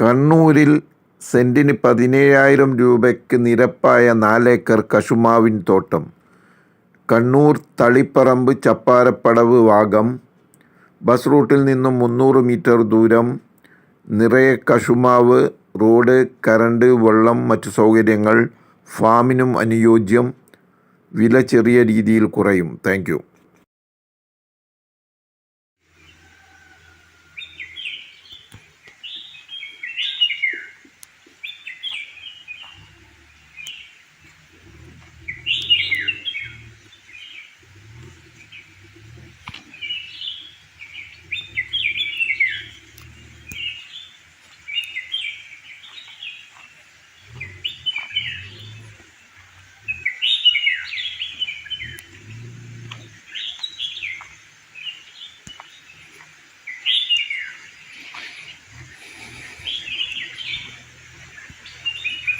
കണ്ണൂരിൽ സെന്റിന് പതിനേഴായിരം രൂപയ്ക്ക് നിരപ്പായ നാലേക്കർ കശുമാവിൻ തോട്ടം. കണ്ണൂർ തളിപ്പറമ്പ് ചപ്പാരപ്പടവ് വാഗം. ബസ് റൂട്ടിൽ നിന്നും മുന്നൂറ് മീറ്റർ ദൂരം. നിറയെ കശുമാവ് റോഡ് കരണ്ട് വെള്ളം മറ്റു സൗകര്യങ്ങൾ ഫാമിനും അനുയോജ്യം. വില ചെറിയ രീതിയിൽ കുറയും. Thank you.